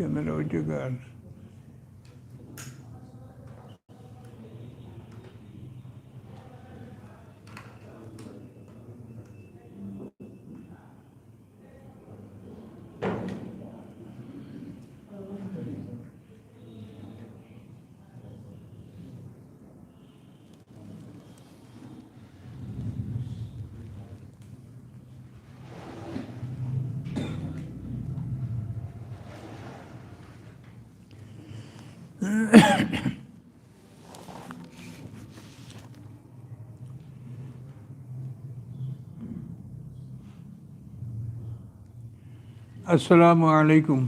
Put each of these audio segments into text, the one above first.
Camera ওই আসসালামু আলাইকুম।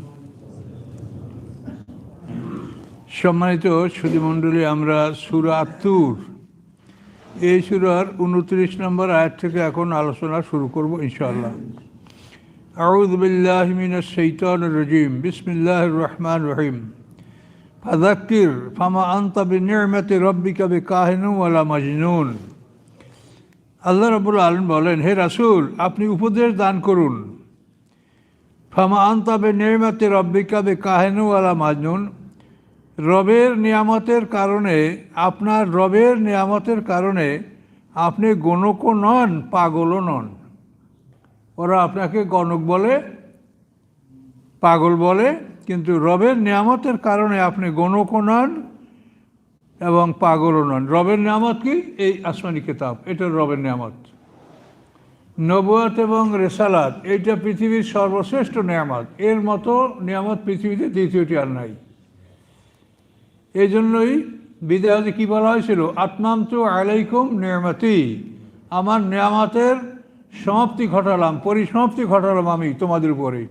সম্মানিত সুধীমণ্ডলী, আমরা সুরা আত্মুর এই সুরার উনত্রিশ নম্বর আয়াত থেকে এখন আলোচনা শুরু করব ইনশাআল্লাহ। আউদ মিনাশ শাইতানির রাজিম। বিসমিল্লাহির রহমানির রহিম। ফাযাক্কির, ফামা আনতা বিনি'মাতি রাব্বিকা বিকাহিনু ওয়ালা মাজনুন। আল্লাহ রাব্বুল আলামিন বলেন, হে রাসূল, আপনি উপদেশ দান করুন। ফামা আন্তাবে নিয়মাতে রব্বিকা বে কাহেনুওয়ালা মাজনুন। রবের নিয়ামতের কারণে, আপনার রবের নিয়ামতের কারণে আপনি গণকও নন, পাগলও নন। ওরা আপনাকে গণক বলে, পাগল বলে, কিন্তু রবের নিয়ামতের কারণে আপনি গণকও নন এবং পাগলও নন। রবের নিয়ামত কি? এই আসমানি কিতাব। এটা রবের নিয়ামত। নবুয়াত এবং রেসালাত, এইটা পৃথিবীর সর্বশ্রেষ্ঠ নিয়ামত। এর মতো নিয়ামত পৃথিবীতে দ্বিতীয়টি আর নাই। এই জন্যই বিদায়তে কী বলা হয়েছিল? আত্মাম তো আলাইকুম নিয়ামতি। আমার নিয়ামতের সমাপ্তি ঘটালাম, পরিসমাপ্তি ঘটালাম আমি তোমাদের উপরে।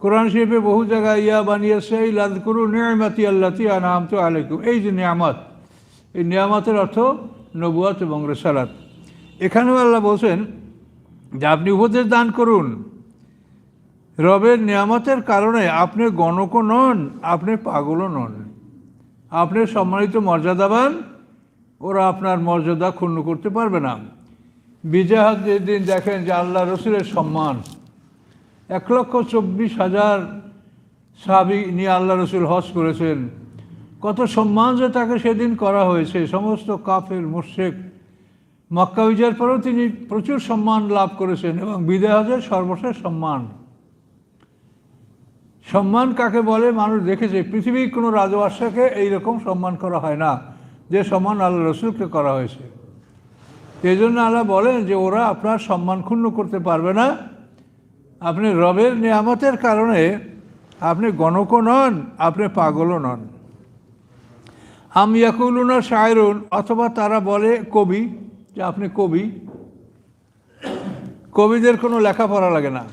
কোরআন শরীফে বহু জায়গায় ইয়া বানিয়েছে এই লাদ করু নিয়ামতি আল্লাতি তো আলাইকুম। এই যে নিয়ামত, এই নিয়ামতের অর্থ নবুয়াত এবং রেসালাত। এখানেও আল্লাহ বলছেন যে আপনি উপদেশ দান করুন। রবের নিয়ামতের কারণে আপনি গণকও নন, আপনি পাগলও নন। আপনি সম্মানিত মর্যাদাবান, ওরা আপনার মর্যাদা ক্ষুণ্ণ করতে পারবে না। বিজয় যেদিন দেখেন যে আল্লাহ রসুলের সম্মান, এক লক্ষ চব্বিশ হাজার সাবি নিয়ে আল্লাহ রসুল হজ করেছেন। কত সম্মান যে তাকে সেদিন করা হয়েছে। সমস্ত কাফের মুর্শেক মক্কা বিজয়ের পরেও তিনি প্রচুর সম্মান লাভ করেছেন এবং বিদায় হজের সর্বশেষ সম্মান। সম্মান কাকে বলে? মানুষ দেখেছে, পৃথিবীর কোনো রাজবাসাকে এইরকম সম্মান করা হয় না, যে সম্মান আল্লাহ রসুলকে করা হয়েছে। এই জন্য আল্লাহ বলেন যে, ওরা আপনার সম্মান ক্ষুণ্ণ করতে পারবে না। আপনি রবের নিয়ামতের কারণে আপনি গণকও নন, আপনি পাগলও নন। আম ইয়াকুলুনা শায়রুন, অথবা তারা বলে কবি যে আপনি কবি। কবিদের কোনো লেখাপড়া লাগে না।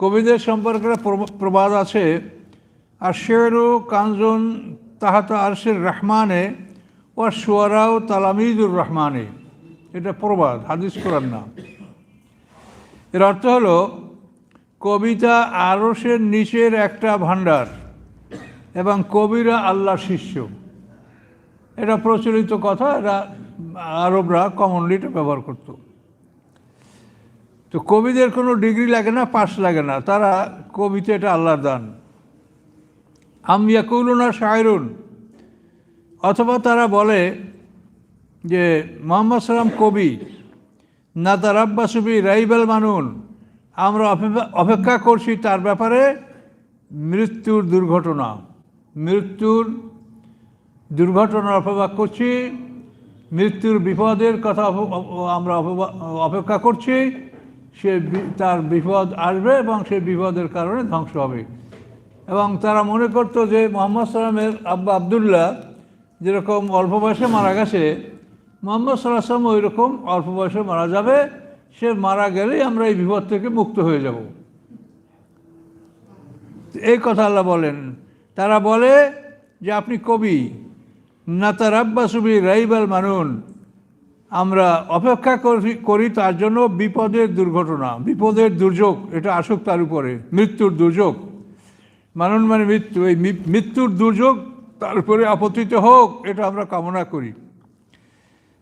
কবিদের সম্পর্কে প্রবাদ আছে, আর শেরু কাঞ্জন তাহাতা আরশের রহমানে ও সোয়ারাও তালামিদুর রহমানে। এটা প্রবাদ, হাদিস করার নাম এর অর্থ হলো, কবিতা আরসের নিচের একটা ভাণ্ডার এবং কবিরা আল্লাহ শিষ্য। এটা প্রচলিত কথা এটা আরবরা কমনলি এটা ব্যবহার করত। তো কবিদের কোনো ডিগ্রি লাগে না পাস লাগে না। তারা কবিতে এটা আল্লাহর দান। আমিয়া কৌলুনা শায়রুন অথবা তারা বলে যে, মোহাম্মদ সালাম কবি, না তার আব্বাসুবি রাইবেল মানুন। আমরা অপেক্ষা করছি তার ব্যাপারে মৃত্যুর দুর্ঘটনা। মৃত্যুর দুর্ঘটনা অপেক্ষা করছি মৃত্যুর বিপদের কথা আমরা অপেক্ষা করছি, সে তার বিপদ আসবে এবং সেই বিপদের কারণে ধ্বংস হবে। এবং তারা মনে করতো যে মোহাম্মদ সাল্লামের আব্বা আবদুল্লাহ যেরকম অল্প বয়সে মারা গেছে, মোহাম্মদ সাল্লাম ওই রকম অল্প বয়সে মারা যাবে, সে মারা গেলেই আমরা এই বিপদ থেকে মুক্ত হয়ে যাব। এই কথা আল্লাহ বলেন। তারা বলে যে, আপনি কবি। না তার আব্বাসুবি রাইবাল মানুন। আমরা অপেক্ষা করি তার জন্য বিপদের দুর্ঘটনা, বিপদের দুর্যোগ, এটা আসুক তার উপরে, মৃত্যুর দুর্যোগ। মানুন মানে মৃত্যু, এই মৃত্যুর দুর্যোগ তার উপরে আপত্তিত হোক, এটা আমরা কামনা করি।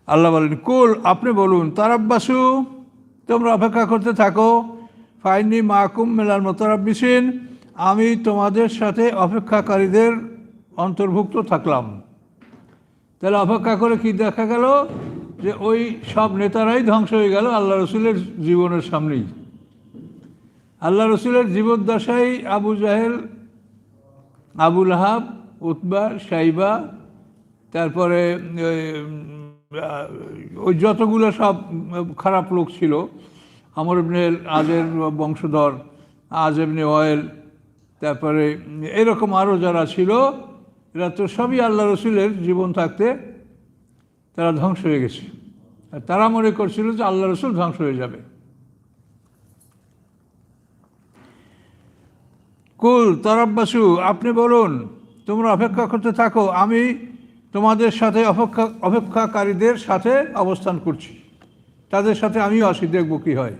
আল্লাহ বলেন, কুল, আপনি বলুন, তারাব্বাসু, তোমরা অপেক্ষা করতে থাকো ফাইনি মাহকুম মেলার মোতারাব্বিসিন, আমি তোমাদের সাথে অপেক্ষাকারীদের অন্তর্ভুক্ত থাকলাম। তাহলে অপেক্ষা করে কি দেখা গেল? যে ওই সব নেতারাই ধ্বংস হয়ে গেল আল্লাহ রসুলের জীবনের সামনেই। আল্লাহ রসুলের জীবদ্দশায় আবু জাহেল আবুল হাব উতবা সাইবা তারপরে ওই, যতগুলো সব খারাপ লোক ছিল আমর ইবনে আজের বংশধর আজ এমনি অয়েল তারপরে এরকম আরও যারা ছিল এরা তো সবই আল্লাহ রসুলের জীবন থাকতে তারা ধ্বংস হয়ে গেছে। আর তারা মনে করছিল যে আল্লাহ রসুল ধ্বংস হয়ে যাবে। কুল, তরব্বাসু, আপনি বলুন, তোমরা অপেক্ষা করতে থাকো, আমি তোমাদের সাথে অপেক্ষা অপেক্ষাকারীদের সাথে অবস্থান করছি। তাদের সাথে আমিও আসি, দেখব কী হয়।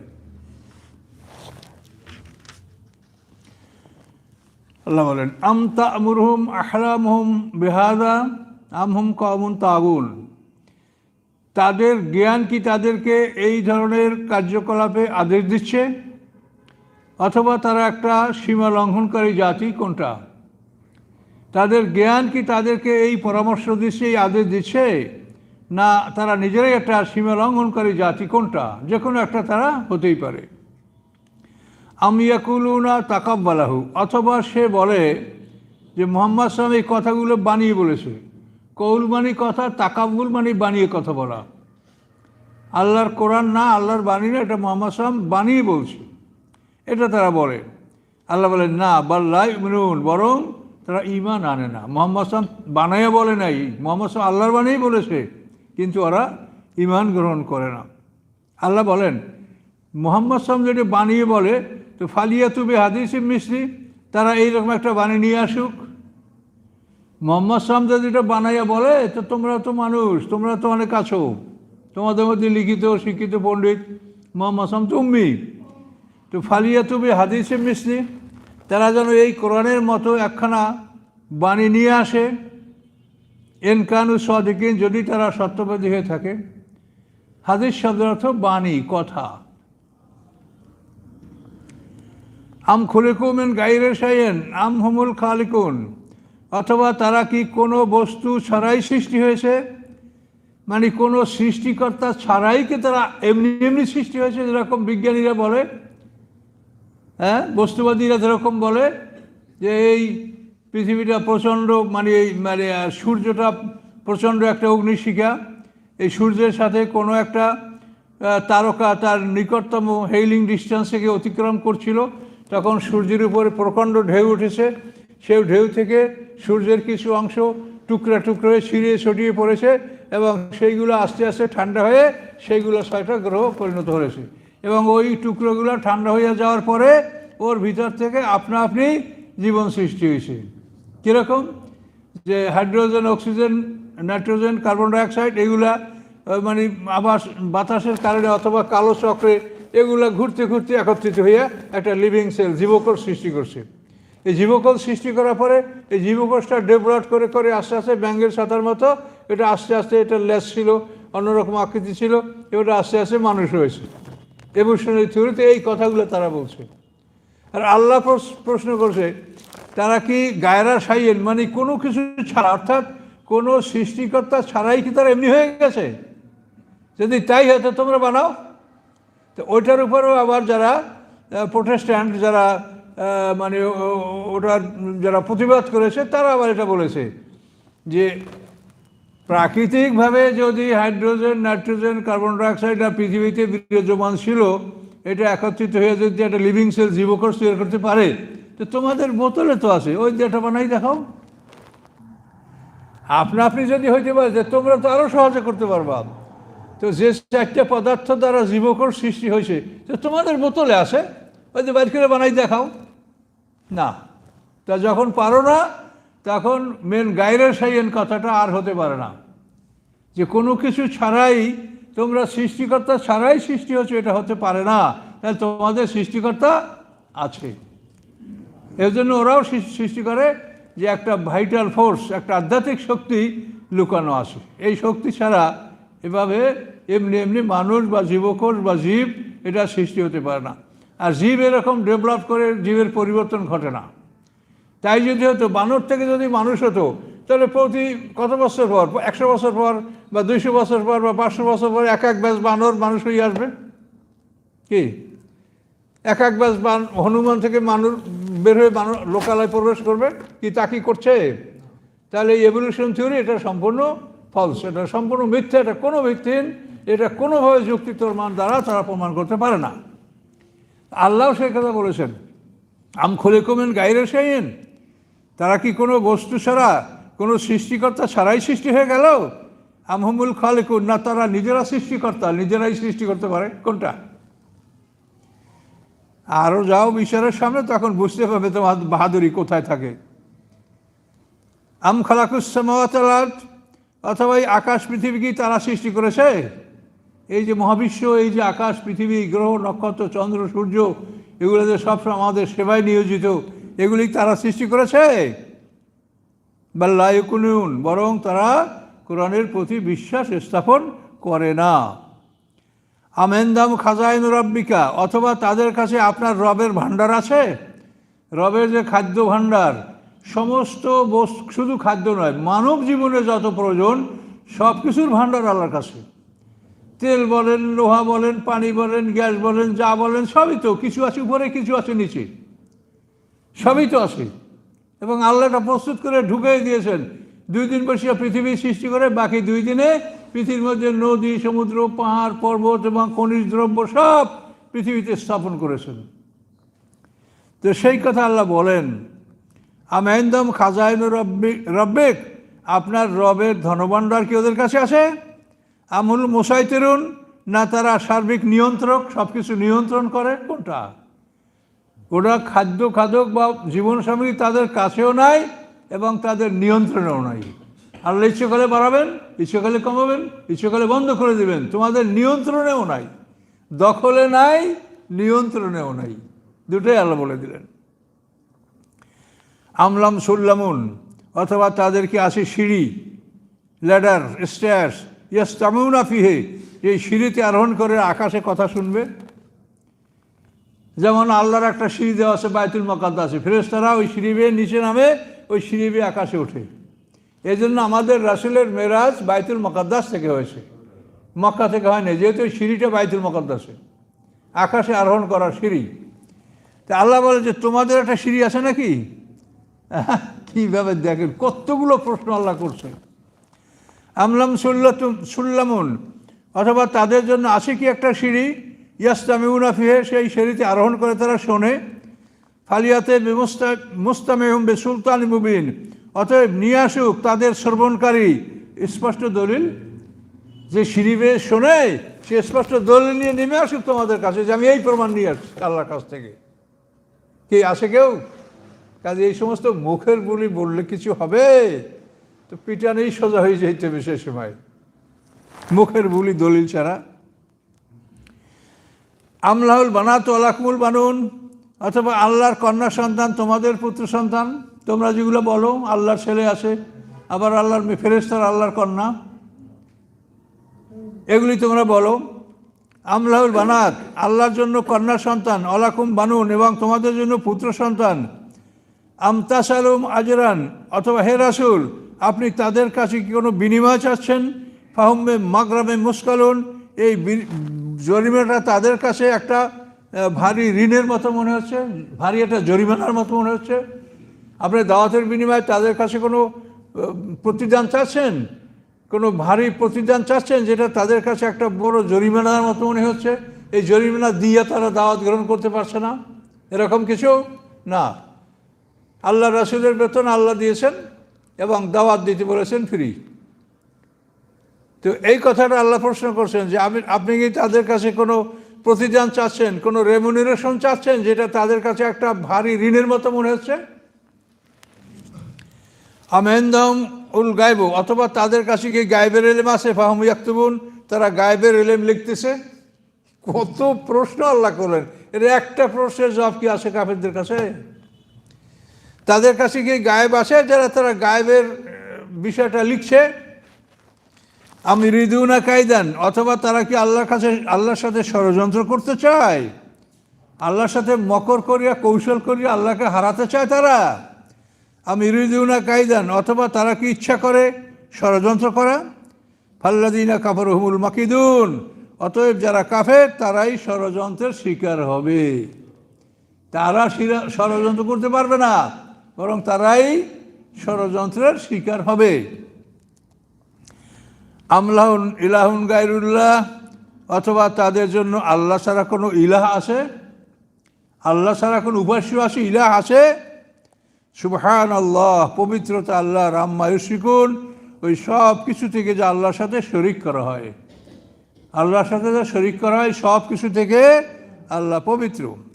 আল্লাহ বলেন, আম তামুরহুম আহলামহুম বেহাদা আমহুম কমন তাগুন? তাদের জ্ঞান কি তাদেরকে এই ধরনের কার্যকলাপে আদেশ দিচ্ছে? অথবা তারা একটা সীমা লঙ্ঘনকারী জাতি কোনটা? তাদের জ্ঞান কি তাদেরকে এই পরামর্শ দিচ্ছে, এই আদেশ দিচ্ছে? না, তারা নিজেরাই একটা সীমা লঙ্ঘনকারী জাতি কোনটা? যে কোনো একটা তারা হতেই পারে। আমিয়াকুলুনা তাকাব্বালাহু, অথবা সে বলে যে মোহাম্মদ সালাম এই কথাগুলো বানিয়ে বলেছে। কৌল মানি কথা তাকাব্বুল মানি বানিয়ে কথা বলা। আল্লাহর কোরআন না, আল্লাহর বাণী না, এটা মোহাম্মদ সালাম বানিয়ে বলছে। এটা তারা বলে। আল্লাহ বলেন, না বাল্লাই মিনুন বরং তারা ইমান আনে না। মোহাম্মদ সালাম বানাইয়া বলে নাই। মোহাম্মদ সালাম আল্লাহর বানিয়েই বলেছে, কিন্তু ওরা ইমান গ্রহণ করে না। আল্লাহ বলেন, মোহাম্মদ সালাম যদি বানিয়ে বলে তো ফালিয়া তুবে হাদিস মিস্ত্রি তারা এইরকম একটা বাণী নিয়ে আসুক। মোহাম্মদ যদি এটা বানাইয়া বলে, তো তোমরা তো মানুষ, তোমরা তো অনেক আছো, তোমাদের মধ্যে লিখিত, শিক্ষিত, পণ্ডিত মোহাম্মদ সাম তুমি তো ফালিয়া তুমি হাদিসে মিস্ত্রি তারা যেন এই কোরআনের মতো একখানা বাণী নিয়ে আসে, এনকানু সদিকিন যদি তারা সত্যবাদী হয়ে থাকে। হাদিস শব্দের অর্থ বাণী, কথা। আম খুলিকুমেন গাইরে আম হুমুল খালিকুন। অথবা তারা কি কোনো বস্তু ছাড়াই সৃষ্টি হয়েছে? মানে কোনো সৃষ্টিকর্তা ছাড়াই কি তারা এমনি এমনি সৃষ্টি হয়েছে, যেরকম বিজ্ঞানীরা বলে? হ্যাঁ বস্তুবাদীরা যেরকম বলে যে এই পৃথিবীটা প্রচণ্ড মানে এই মানে সূর্যটা প্রচণ্ড একটা অগ্নিশিখা। এই সূর্যের সাথে কোনো একটা তারকা তার নিকটতম হেইলিং ডিস্টেন্স থেকে অতিক্রম করছিল। তখন সূর্যের উপরে প্রকাণ্ড ঢেউ উঠেছে। সেই ঢেউ থেকে সূর্যের কিছু অংশ টুকরা টুকরো হয়ে ছিঁড়িয়ে ছড়িয়ে পড়েছে এবং সেইগুলো আস্তে আস্তে ঠান্ডা হয়ে সেইগুলো ছয়টা গ্রহ পরিণত হয়েছে। এবং ওই টুকরোগুলো ঠান্ডা হয়ে যাওয়ার পরে ওর ভিতর থেকে আপনা আপনি জীবন সৃষ্টি হয়েছে। কীরকম? যে hydrogen, oxygen, nitrogen, carbon dioxide, এগুলা মানে আবাস, বাতাসের কারণে অথবা কালো চক্রে এগুলা ঘুরতে ঘুরতে একত্রিত হইয়া একটা লিভিং সেল জীবকোষ সৃষ্টি করছে। এই জীবকোষ সৃষ্টি করার পরে এই জীবকোষটা ডেভেলপ করে করে আস্তে আস্তে ব্যাঙ্গের সাঁতার মতো এটা আস্তে আস্তে এটা লেস ছিল, অন্যরকম আকৃতি ছিল, এবার আস্তে আস্তে মানুষ হয়েছে। এভলিউশনারি থিওরিতে এই কথাগুলো তারা বলছে। আর আল্লাহ প্রশ- প্রশ্ন করছে, তারা কি গায়রা সাইয়েন মানে কোনো কিছু ছাড়া, অর্থাৎ কোনো সৃষ্টিকর্তা ছাড়াই কি তারা এমনি হয়ে গেছে? যদি তাই হয়, তো তোমরা বানাও। তো ওইটার উপরেও আবার যারা প্রোটেস্ট্যান্ট যারা মানে ওটার যারা প্রতিবাদ করেছে, তারা আবার এটা বলেছে যে প্রাকৃতিকভাবে যদি হাইড্রোজেন, নাইট্রোজেন, কার্বন ডাইঅক্সাইড আর পৃথিবীতে বিরাজমান ছিল, এটা একত্রিত হয়ে যদি একটা লিভিং সেল জীবকোষ তৈরি করতে পারে, তো তোমাদের বোতলে তো আছে, ওই যেটা বানাই দেখাও। আপনা আপনি যদি হইতে পারে তোমরা তো আরও সহজে করতে পারবা। তো যে চারটে পদার্থ দ্বারা জীবকর সৃষ্টি হয়েছে, তো তোমাদের বোতলে আছে? ওই যে বাইর করে বানাই দেখাও। না। তা যখন পারো না, তখন মেন গাইরের সাইয়েন কথাটা আর হতে পারে না। যে কোনো কিছু ছাড়াই, তোমরা সৃষ্টিকর্তা ছাড়াই সৃষ্টি হচ্ছে এটা হতে পারে না। তাহলে তোমাদের সৃষ্টিকর্তা আছে। এর জন্য ওরাও সৃষ্টি করে যে একটা ভাইটাল ফোর্স একটা আধ্যাত্মিক শক্তি লুকানো আছে। এই শক্তি ছাড়া এভাবে এমনি এমনি মানুষ বা জীবকোষ বা জীব এটা সৃষ্টি হতে পারে না। আর জীব এরকম ডেভেলপ করে জীবের পরিবর্তন ঘটে না। তাই যদি হতো, বানর থেকে যদি মানুষ হতো, তাহলে প্রতি কত বছর পর? একশো বছর পর বা দুইশো বছর পর বা পাঁচশো বছর পর এক এক ব্যাস বানর মানুষ হয়ে আসবে? কি? এক এক ব্যাস বান, হনুমান থেকে মানুষ, বের হয়ে মানুষ লোকালয় প্রবেশ করবে? কি তা কি করছে? তাহলে এভলিউশন থিওরি এটা সম্পূর্ণ ফলস, এটা সম্পূর্ণ মিথ্যা, এটা কোনো ভিত্তিহীন এটা কোনোভাবে যুক্তি মান দ্বারা তারা প্রমাণ করতে পারে না। আল্লাহ সেই কথা বলেছেন, আম খুলে কমেন গাইরে সেইন তারা কি কোনো বস্তু ছাড়া, কোনো সৃষ্টিকর্তা ছাড়াই সৃষ্টি হয়ে গেল? আমহমুল খালেকুন না তারা নিজেরা সৃষ্টিকর্তা, নিজেরাই সৃষ্টি করতে পারে? কোনটা? আরও যাও বিচারের সামনে, তখন বুঝতে পারবে তোমার বাহাদুরি কোথায় থাকে। আম খালাকুসামাত অথবা এই আকাশ পৃথিবী কি তারা সৃষ্টি করেছে? এই যে মহাবিশ্ব, এই যে আকাশ পৃথিবী, গ্রহ, নক্ষত্র, চন্দ্র, সূর্য এগুলো যে সবসময় আমাদের সেবায় নিয়োজিত। এগুলি তারা সৃষ্টি করেছে? বা বাল্লায়কুনুন বরং তারা কোরআনের প্রতি বিশ্বাস স্থাপন করে না। আমেন্দাম খাজাইন রব্বিকা, অথবা তাদের কাছে আপনার রবের ভাণ্ডার আছে? রবের যে খাদ্য ভাণ্ডার সমস্ত শুধু খাদ্য নয়, মানব জীবনে যত প্রয়োজন, সব কিছুর ভাণ্ডার আল্লাহর কাছে। তেল বলেন, লোহা বলেন, পানি বলেন, গ্যাস বলেন, যা বলেন, সবই তো, কিছু আছে উপরে, কিছু আছে নিচে। সবই তো আছে। এবং আল্লাহটা প্রস্তুত করে ঢুকিয়ে দিয়েছেন। দুই দিন বসিয়া পৃথিবী সৃষ্টি করে, বাকি দুই দিনে পৃথিবীর মধ্যে নদী, সমুদ্র, পাহাড়, পর্বত এবং খনিজ দ্রব্য সব পৃথিবীতে স্থাপন করেছেন। তো সেই কথা আল্লাহ বলেন আমেন্দম খাজাইন রব্বিক রব্বিক, আপনার রবের ধনভাণ্ডার কি ওদের কাছে আছে? আমুল মোসাইতেরুন, না তারা সার্বিক নিয়ন্ত্রক সব কিছু নিয়ন্ত্রণ করে? কোনটা? ওরা খাদ্য খাদক বা জীবন সামগ্রী তাদের কাছেও নাই এবং তাদের নিয়ন্ত্রণেও নাই। আল্লাহ ইচ্ছে করে বাড়াবেন, ইচ্ছে করে কমাবেন, ইচ্ছে করে বন্ধ করে দেবেন। তোমাদের নিয়ন্ত্রণেও নাই, দখলে নাই, নিয়ন্ত্রণেও নাই। দুটোই আল্লাহ বলে দিলেন। আমলাম সুল্লামুন অথবা তাদের কি আছে সিঁড়ি, ল্যাডার, স্ট্যার্স ইয়াস তামিউন আফিহে এই সিঁড়িতে আরোহণ করে আকাশে কথা শুনবে। যেমন আল্লাহর একটা সিঁড়ি দেওয়া আছে বায়তুল মকাদ্দা আছে ফেরেস্তারা ওই সিঁড়ি বেয়ে নিচে নামে, ওই সিঁড়ি বেয়ে আকাশে ওঠে। এই জন্য আমাদের রাসুলের মেরাজ বাইতুল মকাদ্দাস থেকে হয়েছে। মক্কা থেকে হয় না যেহেতু ওই সিঁড়িটা বাইতুল মকাদ্দাসে। আকাশে আরোহণ করার সিঁড়ি। তা আল্লাহ বলে যে, তোমাদের একটা সিঁড়ি আছে নাকি? কীভাবে দেখেন? কতগুলো প্রশ্ন আল্লাহ করছে আমলাম সুল্লাতুম সুল্লামুন, অথবা তাদের জন্য আছে কি একটা সিঁড়ি, ইয়াস্তামিউনা ফিহে, সেই সিঁড়িতে আরোহণ করে তারা শোনে, ফালিয়াতে মুস্তা মুস্তামেহম বে সুলতান মুবিন, অতএব নিয়ে আসুক তাদের শ্রবণকারী। স্পষ্ট দলিল? যে সিঁড়ি বেয়ে শোনে, সে স্পষ্ট দলিল নিয়ে নেমে আসুক তোমাদের কাছে। যে আমি এই প্রমাণ নিয়ে আসছি আল্লাহর কাছ থেকে। কি আসে কেউ? কাজে এই সমস্ত মুখের বলি বললে কিছু হবে? তো পিটানেই সোজা হয়ে যেতে হবে সে সময়। মুখের বুলি দলিল ছাড়া। আমলাহুল বানাত আলাকমুল বানুন, অথবা আল্লাহর কন্যা সন্তান, তোমাদের পুত্র সন্তান, তোমরা যেগুলো বলো, আল্লাহর ছেলে আছে, আবার আল্লাহর ফেরেস্তার আল্লাহর কন্যা। এগুলি তোমরা বলো। আমলাহুল বানাত, আল্লাহর জন্য কন্যা সন্তান অলাকুম বানুন, এবং তোমাদের জন্য পুত্র সন্তান আমতাসালুম আজরান, অথবা হে রাসুল, আপনি তাদের কাছে কি কোনো বিনিময় চাচ্ছেন? ফাহমে মাগরামে মুস্কালুন, এই জরিমানাটা তাদের কাছে একটা ভারী ঋণের মতো মনে হচ্ছে, ভারী একটা জরিমানার মতো মনে হচ্ছে। আপনি দাওয়াতের বিনিময়ে তাদের কাছে কোনো প্রতিদান চাচ্ছেন? কোনো ভারী প্রতিদান চাচ্ছেন যেটা তাদের কাছে একটা বড় জরিমানার মতো মনে হচ্ছে? এই জরিমানা দিয়ে তারা দাওয়াত গ্রহণ করতে পারছে না? এরকম কিছু? না। আল্লাহ রাসুলের বেতন আল্লাহ দিয়েছেন এবং দাওয়াত দিতে বলেছেন ফ্রি। তো এই কথাটা আল্লাহ প্রশ্ন করছেন যে আমি আপনি কি তাদের কাছে কোনো প্রতিদান চাচ্ছেন, কোনো রেমুনারেশন চাচ্ছেন যেটা তাদের কাছে একটা ভারী ঋণের মতো মনে হচ্ছে? আমেন্দম উল গাইব অথবা তাদের কাছে কি গাইবের এলেম আছে? ফাহম ইয়াক্তুবুন, তারা গাইবের এলেম লিখতেছে? কত প্রশ্ন আল্লাহ করলেন। এর একটা প্রশ্নের জবাব কি আছে কাফেরদের কাছে? তাদের কাছে গিয়ে গায়েব আছে যারা তারা গায়েবের বিষয়টা লিখছে, আমি রিদুনা কায়দান, অথবা তারা কি আল্লাহর কাছে, আল্লাহর সাথে ষড়যন্ত্র করতে চায়? আল্লাহর সাথে মকর করিয়া, কৌশল করিয়া আল্লাহকে হারাতে চায় তারা? আমি ইরিদুনা কাইদান অথবা তারা কি ইচ্ছা করে ষড়যন্ত্র করা? ফাল্লাদিনা কাপড় হুমুল মাকিদুন, অতএব যারা কাফের, তারাই ষড়যন্ত্রের শিকার হবে। তারা ষড়যন্ত্র করতে পারবে না। বরং তারাই ষড়যন্ত্রের শিকার হবে। আমলাহুন ইলাহুন গাইরুল্লাহ অথবা তাদের জন্য আল্লাহ ছাড়া কোনো ইলাহ আছে? আল্লাহ ছাড়া কোনো উপাস্য আছে ইলাহ আছে? সুবহান আল্লাহ পবিত্রতা আল্লাহ রাম্মায়ুশিকুন ওই সব কিছু থেকে যে আল্লাহর সাথে শরিক করা হয়। আল্লাহর সাথে যে শরিক করা হয়, সব কিছু থেকে আল্লাহ পবিত্র।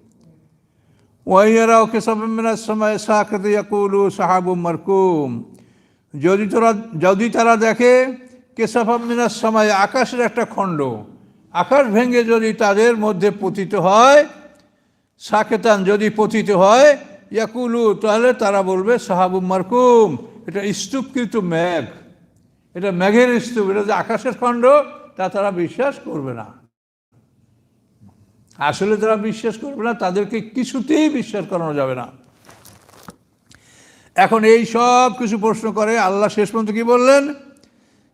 ওয়াইয়ারাও কেসাবের সময় সাকতে ইয়াকুলু সাহাবু মারকুম। যদি তোরা, যদি তারা দেখে কেসাফামিনার সময় আকাশের একটা খণ্ড, আকাশ ভেঙে যদি তাদের মধ্যে পতিত হয়, সাকেতান যদি পতিত হয়, ইয়াকুলু, তাহলে তারা বলবে সাহাবু মারকুম। এটা স্তূপকৃত মেঘ। এটা মেঘের স্তূপ, এটা যে আকাশের খণ্ড, তা তারা বিশ্বাস করবে না। আসলে তারা বিশ্বাস করবে না, তাদেরকে কিছুতেই বিশ্বাস করানো যাবে না। এখন এই সব কিছু প্রশ্ন করে, আল্লাহ শেষ পর্যন্ত কি বললেন?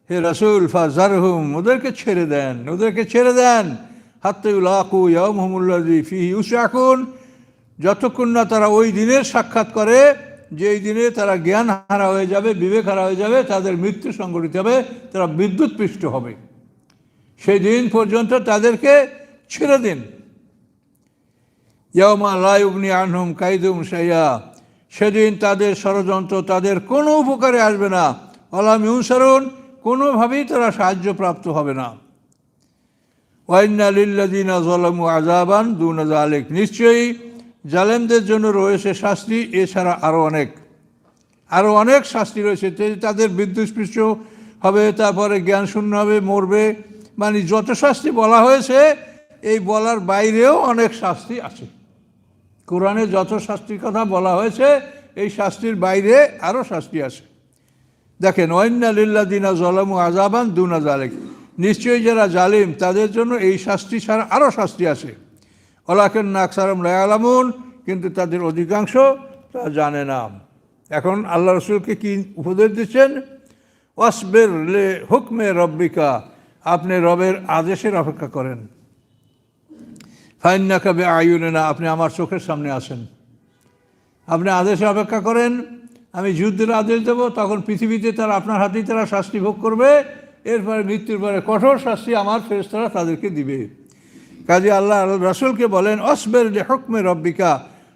হে রসুল ফাজারহুম ওদেরকে ছেড়ে দেন, ওদেরকে ছেড়ে দেন। হাত্তুল আকু ইয়মহমুল্লাজি ফি ইউসাকুন যতক্ষণ না তারা ওই দিনের সাক্ষাৎ করে, যেই দিনে তারা জ্ঞান হারা হয়ে যাবে, বিবেক হারা হয়ে যাবে, তাদের মৃত্যু সংঘটিত হবে, তারা বিদ্যুৎ পৃষ্ঠ হবে। সেই দিন পর্যন্ত তাদেরকে ছেড়ে দিন। ইয়মা লাইবনি আনহুম কাইদুম সাইয়া সেদিন তাদের ষড়যন্ত্র তাদের কোনো উপকারে আসবে না। অলাম ইউসারুন কোনোভাবেই তারা সাহায্যপ্রাপ্ত হবে না। ওয়াইন্না লিল্লাদিনা জলমু আজাবান দুনা আলেক নিশ্চয়ই জালেমদের জন্য রয়েছে শাস্তি, এছাড়া আরও অনেক। আরও অনেক শাস্তি রয়েছে। তাদের বিদ্যুৎস্পৃষ্ট হবে, তারপরে জ্ঞান শূন্য হবে, মরবে। মানে যত শাস্তি বলা হয়েছে, এই বলার বাইরেও অনেক শাস্তি আছে। কোরআনে যত শাস্তির কথা বলা হয়েছে, এই শাস্তির বাইরে আরও শাস্তি আছে। দেখেন, ওয়াইন্না লিল্লাদিনা জলামু আজাবান দুনা জালেক নিশ্চয়ই যারা জালিম, তাদের জন্য এই শাস্তি ছাড়া আরও শাস্তি আছে। ওলাকেন নাকসারম রায়ালামুন কিন্তু তাদের অধিকাংশ তা জানে না। এখন আল্লাহ রসুলকে কি উপদেশ দিচ্ছেন? অসবের লে হুকমে রব্বিকা, আপনি রবের আদেশের অপেক্ষা করেন। ফাইন্না কাবে আয়ুনে না আপনি আমার চোখের সামনে আসেন। আপনি আদেশে অপেক্ষা করেন, আমি যুদ্ধের আদেশ দেব, তখন পৃথিবীতে তারা, আপনার হাতেই তারা শাস্তি ভোগ করবে। এরপরে মৃত্যুর পরে কঠোর শাস্তি আমার ফেরেশতারা তাদেরকে দিবে। কাজে আল্লাহ রসুলকে বলেন, অসবের যে হকমে রব্বিকা,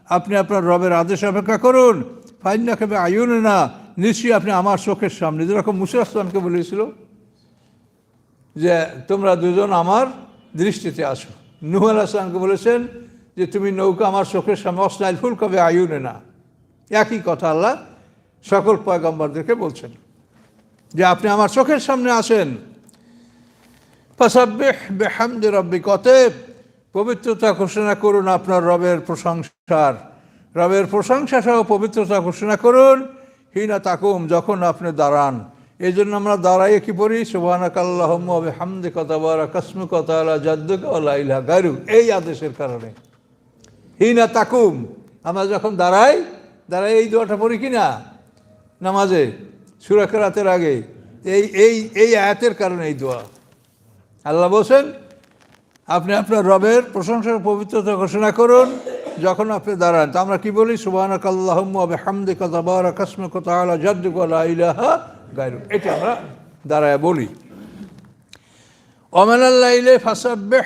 আপনি আপনার রবের আদেশ অপেক্ষা করুন। ফাইন্না খাবে আয়ুনে না নিশ্চয়ই আপনি আমার চোখের সামনে। যেরকম মুসা আসলামকে বলেছিল যে, তোমরা দুজন আমার দৃষ্টিতে আসো। নুহ আসলামকে বলেছেন যে, তুমি নৌকা আমার চোখের সামনে অস্নাইল ফুল কবে আয়ুনে না? একই কথা আল্লাহ সকল পয়গম্বরদেরকে বলছেন যে, আপনি আমার চোখের সামনে আসেন বেহামদে রব্বি কতেব পবিত্রতা ঘোষণা করুন আপনার রবের প্রশংসার। রবের প্রশংসা সহ পবিত্রতা ঘোষণা করুন। হিনা তাকুম, যখন আপনি দাঁড়ান এই জন্য আমরা দাঁড়াইয়ে কি পড়ি? সুবাহানাক আল্লাহম হামদে কতাবার কসমু কতালা গারু এই আদেশের কারণে। হিনা তাকুম। আমরা যখন দাঁড়াই দাঁড়াই এই দোয়াটা পড়ি কি না নামাজে সুরাকেরাতের আগে। এই এই এই আয়াতের কারণে এই দোয়া। আল্লাহ বলছেন, আপনি আপনার রবের প্রশংসার পবিত্রতা ঘোষণা করুন, যখন আপনি দাঁড়ান। তো আমরা কি বলি? সুবাহানাক আল্লাহম হামদে কতাবার কসমে কতালা জাদ্দুকা ইলাহা গায়রু এটা আমরা দাঁড়ায় বলি। অমেলাল্লাইলে ফাসাব্বেহ।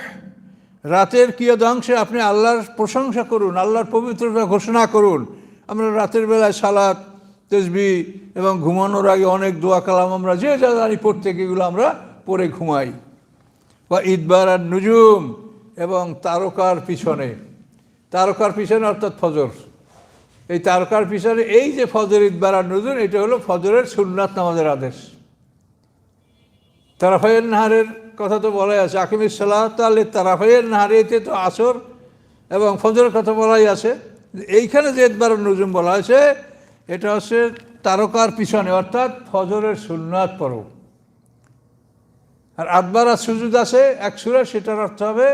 রাতের কিয়দাংশে আপনি আল্লাহর প্রশংসা করুন, আল্লাহর পবিত্রতা ঘোষণা করুন। আমরা রাতের বেলায় সালাত, তেজবি এবং ঘুমানোর আগে অনেক দোয়া কালাম আমরা যে যা জানি পড়তে এগুলো আমরা পরে ঘুমাই। বা ঈদবার আর নুজুম এবং তারকার পিছনে। তারকার পিছনে অর্থাৎ ফজর। এই তারকার পিছনে এই যে ফজর ঈদবার আর নুজুম এটা হলো ফজরের সুন্নাত নামাজের আদেশ। তারাফাইয়ের নাহারের কথা তো বলাই আছে আকিমির সালাহ তাহলে তারাফাইয়ের নাহারিতে তো আসর এবং ফজরের কথা বলাই আছে। এইখানে যে একবার নজুম বলা হয়েছে, এটা হচ্ছে তারকার পিছনে, অর্থাৎ ফজরের সুন্নাত পর্ব আর আদবার আর সুজুদ আছে, এক সুরে, সেটার অর্থ হবে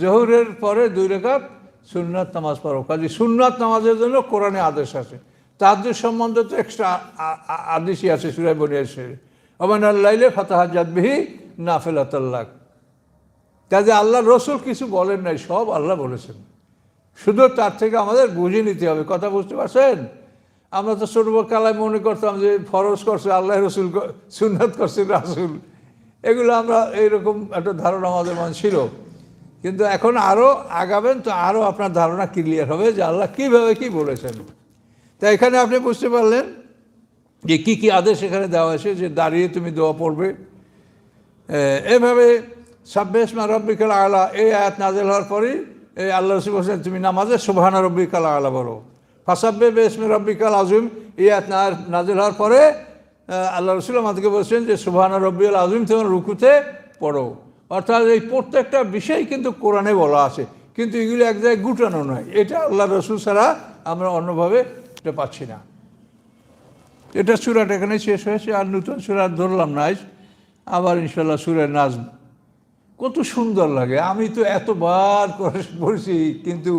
জহুরের পরে দুই রেখাত সুন্নাত নামাজ পড়ো। কাজে সুন্নাত নামাজের জন্য কোরআনে আদেশ আছে। তাদের সম্বন্ধে তো এক্সট্রা আদেশই আছে সুরাই বনে এসে অমান আল্লাইলে ফাতাহাজাদ বিহি নাফেলাতাল্লাহ কাজে আল্লাহ রসুল কিছু বলেন নাই, সব আল্লাহ বলেছেন। শুধু তার থেকে আমাদের বুঝে নিতে হবে, কথা বুঝতে পারছেন? আমরা তো কালায় মনে করতাম যে ফরজ করছে, আল্লাহ রসুল সুন্নাত করছে রাসুল। এগুলো আমরা এইরকম একটা ধারণা আমাদের মনে ছিল। কিন্তু এখন আরও আগাবেন তো আরও আপনার ধারণা ক্লিয়ার হবে যে আল্লাহ কীভাবে কি বলেছেন। তা এখানে আপনি বুঝতে পারলেন যে কী কী আদেশ এখানে দেওয়া আছে যে দাঁড়িয়ে তুমি দোয়া পড়বে। এভাবে সাব্বেশ মা রব্বিকাল আলা এই আয়াত নাজেল হওয়ার পরেই এই আল্লাহ রসুল বলছেন, তুমি নামাজে সুবহানা রব্বিকাল আলা বলো। ফাসাব্বে বেসমে রব্বিকাল আজম এই আয়াত নাজেল হওয়ার পরে আল্লাহ রসুল আমাদেরকে বলছেন যে, সুবহানা রব্বিকাল আজম তোমার রুকুতে পড়ো। অর্থাৎ এই প্রত্যেকটা বিষয় কিন্তু কোরআনে বলা আছে, কিন্তু এগুলো এক জায়গায় গুটানো নয়। এটা আল্লাহ রসুল ছাড়া আমরা অন্যভাবে এটা পাচ্ছি না। এটা সুরাটা এখানে শেষ হয়েছে, আর নতুন সুরা ধরলাম না আবার ইনশাল্লাহ সুরের নাচ কত সুন্দর লাগে। আমি তো এতবার পড়ছি, কিন্তু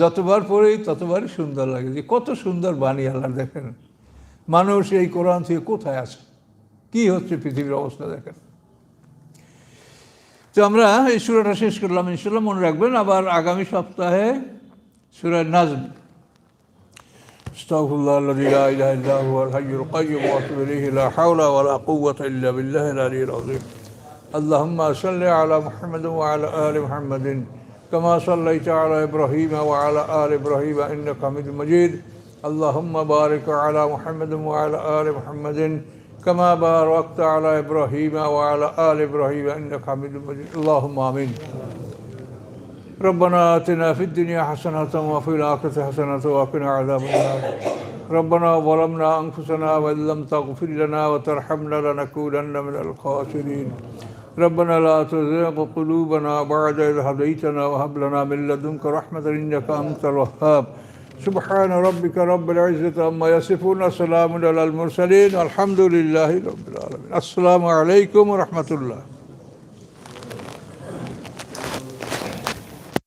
যতবার পড়ি ততবারই সুন্দর লাগে যে কত সুন্দর বাণী আল্লাহ দেখেন। মানুষ এই কোরআন থেকে কোথায় আছে? কি হচ্ছে পৃথিবীর অবস্থা দেখেন? তো আমরা এই সুরাটা শেষ করলাম ইনশাল্লাহ মনে রাখবেন আবার আগামী সপ্তাহে সুরার নাজম استغفر الله الذي لا اله الا هو الحي القيوم واتوب اليه لا حول ولا قوه الا بالله العلي العظيم اللهم صل على محمد وعلى ال محمد كما صليت على ابراهيم وعلى ال ابراهيم انك حميد مجيد اللهم بارك على محمد وعلى ال محمد كما باركت على إبراهيم وعلى آل إبراهيم إنك حميد مجيد. اللهم آمين. ربنا آتنا في الدنيا حسنة وفي الآخرة حسنة وقنا عذاب النار. ربنا ظلمنا أنفسنا وإن لم تغفر لنا وترحمنا لنكونن من الخاسرين. ربنا لا تزغ قلوبنا بعد إذ هديتنا وهب لنا من لدنك رحمة إنك أنت الوهاب. سبحان ربك رب العزة عما يصفون سلام على المرسلين والحمد لله رب العالمين. السلام عليكم ورحمة الله.